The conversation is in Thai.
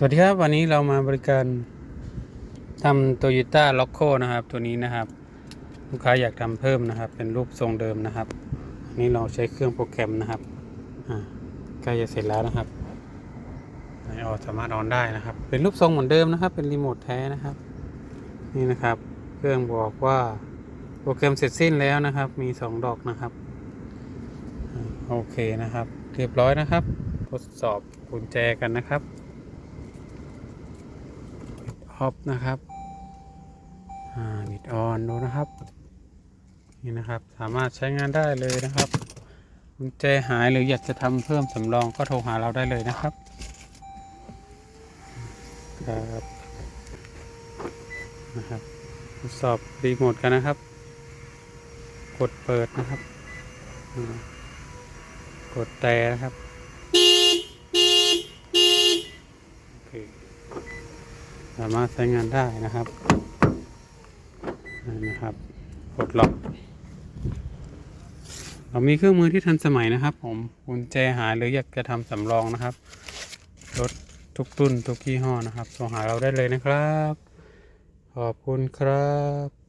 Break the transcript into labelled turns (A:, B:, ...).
A: สวัสดีครับ วันนี้เรามาบริการทำโตโยต้าล็อกโคนะครับ ตัวนี้นะครับ ลูกค้าอยากทำเพิ่มนะครับ เป็นรูปทรงเดิมนะครับอันนี้เราใช้เครื่องโปรแกรมนะครับใกล้จะเสร็จแล้วนะครับไอออสามารถออนได้นะครับ เป็นรูปทรงเหมือนเดิมนะครับ เป็นรีโมทแท้นะครับ นี่นะครับ เครื่องบอกว่าโปรแกรมเสร็จสิ้นแล้วนะครับ มีสองดอกนะครับอโอเคนะครับ เรียบร้อยนะครับ ทดสอบกุญแจกันนะครับ ออฟนะครับบิดออนดูนะครับ นี่นะครับสามารถใช้งานได้เลยนะครับกุญแจหายหรืออยากจะทำเพิ่มสำรองก็โทรหาเราได้เลยนะครับครับนะครับทดสอบรีโมทกันนะครับ กดเปิดนะครับ กดแต่นะครับ โอเค สามารถใช้งานได้นะครับนี่นะครับกดล็อก เรามีเครื่องมือที่ทันสมัยนะครับ ผมกุญแจหายหรืออยากจะทำสำรองนะครับรถทุกตุ้นทุกยี่ห้อนะครับโทรหาเราได้เลยนะครับ ขอบคุณครับ